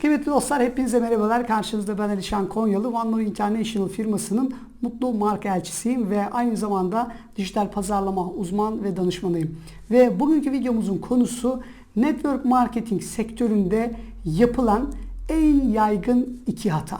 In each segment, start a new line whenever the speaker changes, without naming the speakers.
Kıymetli dostlar hepinize merhabalar. Karşınızda ben Alişan Konyalı. One More International firmasının mutlu marka elçisiyim ve aynı zamanda dijital pazarlama uzman ve danışmanıyım. Ve bugünkü videomuzun konusu network marketing sektöründe yapılan en yaygın iki hata.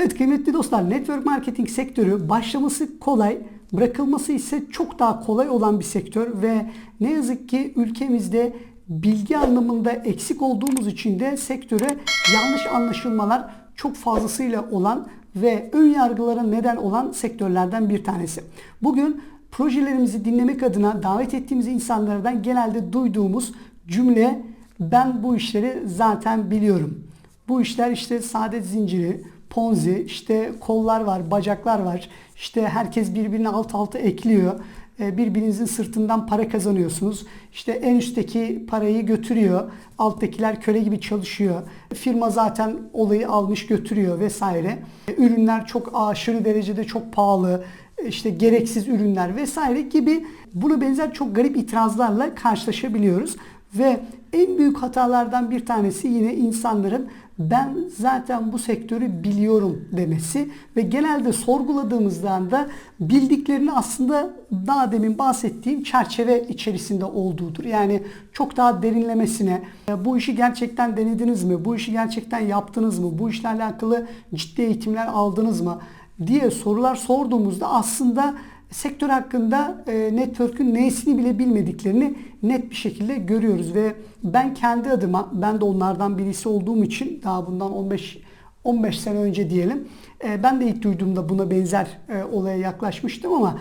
Evet kıymetli dostlar network marketing sektörü başlaması kolay, bırakılması ise çok daha kolay olan bir sektör ve ne yazık ki ülkemizde bilgi anlamında eksik olduğumuz için de sektöre yanlış anlaşılmalar çok fazlasıyla olan ve ön yargılara neden olan sektörlerden bir tanesi. Bugün projelerimizi dinlemek adına davet ettiğimiz insanlardan genelde duyduğumuz cümle ben bu işleri zaten biliyorum. Bu işler işte saadet zinciri, ponzi, işte kollar var, bacaklar var. İşte herkes birbirine alt alta ekliyor. E, Birbirinizin sırtından para kazanıyorsunuz. İşte en üstteki parayı götürüyor. Alttakiler köle gibi çalışıyor. Firma zaten olayı almış götürüyor vesaire. E, Ürünler çok aşırı derecede çok pahalı. E, işte gereksiz ürünler vesaire gibi buna benzer çok garip itirazlarla karşılaşabiliyoruz. Ve en büyük hatalardan bir tanesi yine insanların ben zaten bu sektörü biliyorum demesi ve genelde sorguladığımızda da bildiklerini aslında daha demin bahsettiğim çerçeve içerisinde olduğudur. Yani çok daha derinlemesine bu işi gerçekten denediniz mi? Bu işi gerçekten yaptınız mı? Bu işle alakalı ciddi eğitimler aldınız mı? diye sorular sorduğumuzda aslında sektör hakkında e, network'ün nesini bile bilmediklerini net bir şekilde görüyoruz ve ben kendi adıma ben de onlardan birisi olduğum için daha bundan 15 15 sene önce diyelim e, ben de ilk duyduğumda buna benzer e, olaya yaklaşmıştım ama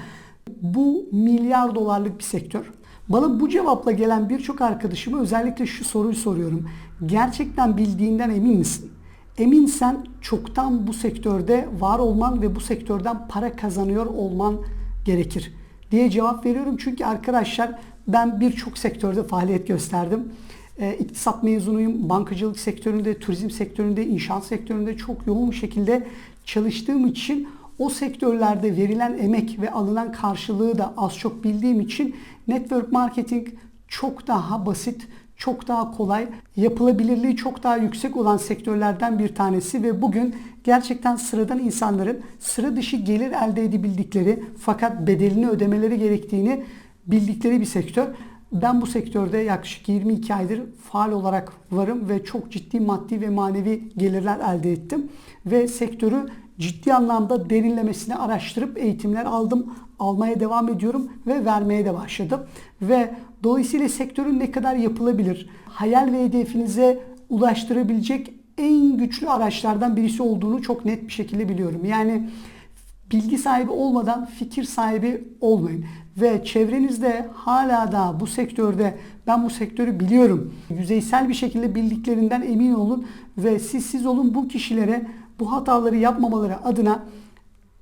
bu milyar dolarlık bir sektör. Bana bu cevapla gelen birçok arkadaşıma özellikle şu soruyu soruyorum. Gerçekten bildiğinden emin misin? Eminsen çoktan bu sektörde var olman ve bu sektörden para kazanıyor olman gerekir diye cevap veriyorum. Çünkü arkadaşlar ben birçok sektörde faaliyet gösterdim. E, mezunuyum. Bankacılık sektöründe, turizm sektöründe, inşaat sektöründe çok yoğun şekilde çalıştığım için o sektörlerde verilen emek ve alınan karşılığı da az çok bildiğim için network marketing çok daha basit, çok daha kolay, yapılabilirliği çok daha yüksek olan sektörlerden bir tanesi ve bugün gerçekten sıradan insanların sıra dışı gelir elde edebildikleri fakat bedelini ödemeleri gerektiğini bildikleri bir sektör. Ben bu sektörde yaklaşık 22 aydır faal olarak varım ve çok ciddi maddi ve manevi gelirler elde ettim. Ve sektörü ciddi anlamda derinlemesine araştırıp eğitimler aldım. Almaya devam ediyorum ve vermeye de başladım. Ve dolayısıyla sektörün ne kadar yapılabilir, hayal ve hedefinize ulaştırabilecek en güçlü araçlardan birisi olduğunu çok net bir şekilde biliyorum. Yani bilgi sahibi olmadan fikir sahibi olmayın. Ve çevrenizde hala da bu sektörde ben bu sektörü biliyorum. Yüzeysel bir şekilde bildiklerinden emin olun ve siz siz olun bu kişilere bu hataları yapmamaları adına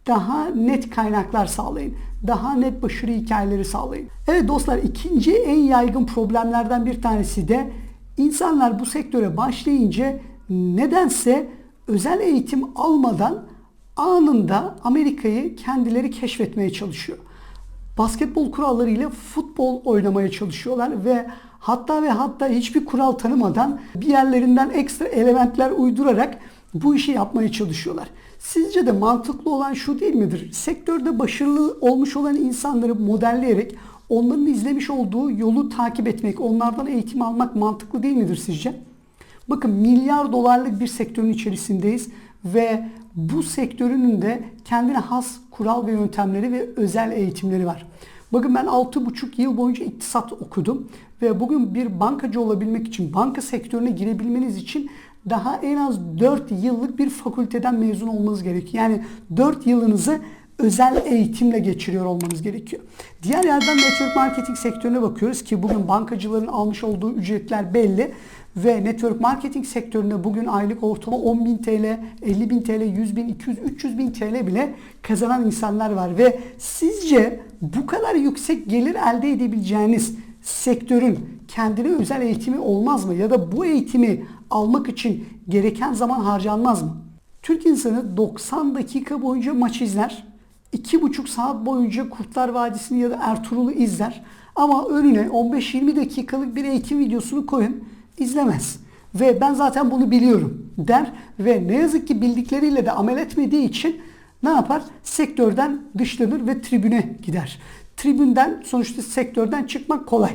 daha net kaynaklar sağlayın. Daha net başarı hikayeleri sağlayın. Evet dostlar ikinci en yaygın problemlerden bir tanesi de insanlar bu sektöre başlayınca nedense özel eğitim almadan anında Amerika'yı kendileri keşfetmeye çalışıyor. Basketbol kurallarıyla futbol oynamaya çalışıyorlar ve hatta ve hatta hiçbir kural tanımadan bir yerlerinden ekstra elementler uydurarak bu işi yapmaya çalışıyorlar. Sizce de mantıklı olan şu değil midir? Sektörde başarılı olmuş olan insanları modelleyerek onların izlemiş olduğu yolu takip etmek, onlardan eğitim almak mantıklı değil midir sizce? Bakın milyar dolarlık bir sektörün içerisindeyiz ve bu sektörünün de kendine has kural ve yöntemleri ve özel eğitimleri var. Bakın ben 6,5 yıl boyunca iktisat okudum ve bugün bir bankacı olabilmek için, banka sektörüne girebilmeniz için daha en az 4 yıllık bir fakülteden mezun olmanız gerekiyor. Yani 4 yılınızı özel eğitimle geçiriyor olmanız gerekiyor. Diğer yerden network marketing sektörüne bakıyoruz ki bugün bankacıların almış olduğu ücretler belli ve network marketing sektöründe bugün aylık ortalama 10.000 TL, 50.000 TL, 100.000, 200, 300.000 TL bile kazanan insanlar var ve sizce bu kadar yüksek gelir elde edebileceğiniz sektörün kendine özel eğitimi olmaz mı? Ya da bu eğitimi almak için gereken zaman harcanmaz mı? Türk insanı 90 dakika boyunca maç izler iki buçuk saat boyunca Kurtlar Vadisi'ni ya da Ertuğrul'u izler. Ama önüne 15-20 dakikalık bir eğitim videosunu koyun izlemez. Ve ben zaten bunu biliyorum der ve ne yazık ki bildikleriyle de amel etmediği için ne yapar? Sektörden dışlanır ve tribüne gider. Tribünden sonuçta sektörden çıkmak kolay.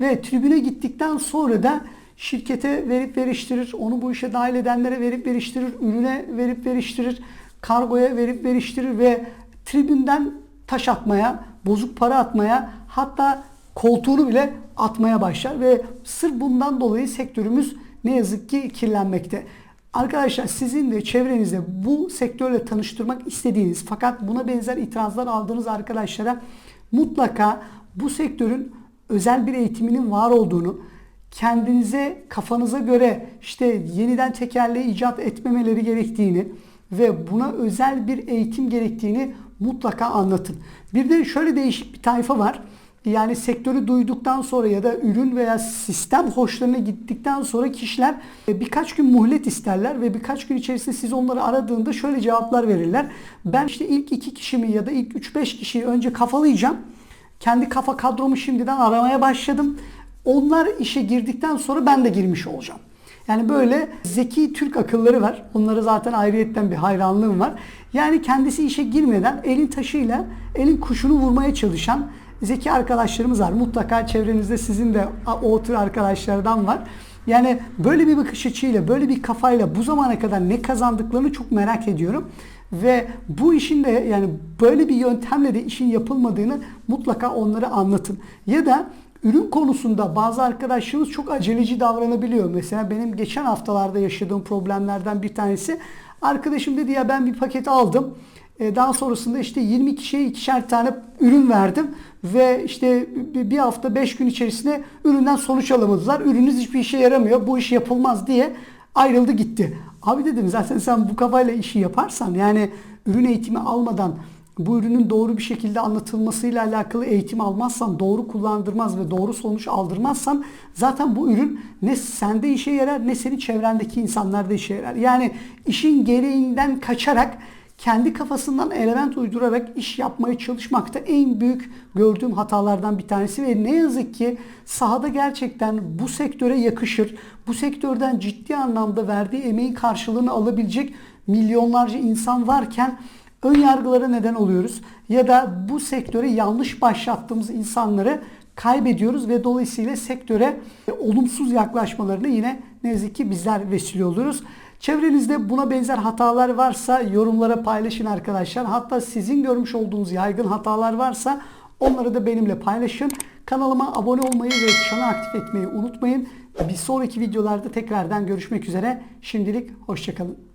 Ve tribüne gittikten sonra da şirkete verip veriştirir, onu bu işe dahil edenlere verip veriştirir, ürüne verip veriştirir, kargoya verip veriştirir ve tribünden taş atmaya, bozuk para atmaya hatta koltuğunu bile atmaya başlar ve sırf bundan dolayı sektörümüz ne yazık ki kirlenmekte. Arkadaşlar sizin de çevrenizde bu sektörle tanıştırmak istediğiniz fakat buna benzer itirazlar aldığınız arkadaşlara mutlaka bu sektörün özel bir eğitiminin var olduğunu, kendinize kafanıza göre işte yeniden tekerleği icat etmemeleri gerektiğini ve buna özel bir eğitim gerektiğini mutlaka anlatın. Bir de şöyle değişik bir tayfa var. Yani sektörü duyduktan sonra ya da ürün veya sistem hoşlarına gittikten sonra kişiler e, birkaç gün muhlet isterler ve birkaç gün içerisinde siz onları aradığında şöyle cevaplar verirler. Ben işte ilk iki kişimi ya da ilk 3-5 kişiyi önce kafalayacağım. Kendi kafa kadromu şimdiden aramaya başladım. Onlar işe girdikten sonra ben de girmiş olacağım. Yani böyle zeki Türk akılları var. Onlara zaten ayrıyetten bir hayranlığım var. Yani kendisi işe girmeden elin taşıyla elin kuşunu vurmaya çalışan zeki arkadaşlarımız var. Mutlaka çevrenizde sizin de o tür arkadaşlardan var. Yani böyle bir bakış açıyla, böyle bir kafayla bu zamana kadar ne kazandıklarını çok merak ediyorum. Ve bu işin de yani böyle bir yöntemle de işin yapılmadığını mutlaka onlara anlatın. Ya da ürün konusunda bazı arkadaşlarımız çok aceleci davranabiliyor. Mesela benim geçen haftalarda yaşadığım problemlerden bir tanesi arkadaşım dedi ya ben bir paket aldım. E, daha sonrasında işte 20 kişiye ikişer tane ürün verdim ve işte bir hafta 5 gün içerisinde üründen sonuç alamadılar. Ürününüz hiçbir işe yaramıyor. Bu iş yapılmaz diye ayrıldı gitti. Abi dedim zaten sen bu kafayla işi yaparsan yani ürün eğitimi almadan bu ürünün doğru bir şekilde anlatılmasıyla alakalı eğitim almazsan, doğru kullandırmaz ve doğru sonuç aldırmazsan zaten bu ürün ne sende işe yarar ne senin çevrendeki insanlarda işe yarar. Yani işin gereğinden kaçarak kendi kafasından element uydurarak iş yapmaya çalışmakta en büyük gördüğüm hatalardan bir tanesi ve ne yazık ki sahada gerçekten bu sektöre yakışır. Bu sektörden ciddi anlamda verdiği emeğin karşılığını alabilecek milyonlarca insan varken ön yargılara neden oluyoruz ya da bu sektöre yanlış başlattığımız insanları kaybediyoruz ve dolayısıyla sektöre olumsuz yaklaşmalarını yine ne yazık ki bizler vesile oluyoruz. Çevrenizde buna benzer hatalar varsa yorumlara paylaşın arkadaşlar. Hatta sizin görmüş olduğunuz yaygın hatalar varsa onları da benimle paylaşın. Kanalıma abone olmayı ve çanı aktif etmeyi unutmayın. Bir sonraki videolarda tekrardan görüşmek üzere. Şimdilik hoşçakalın.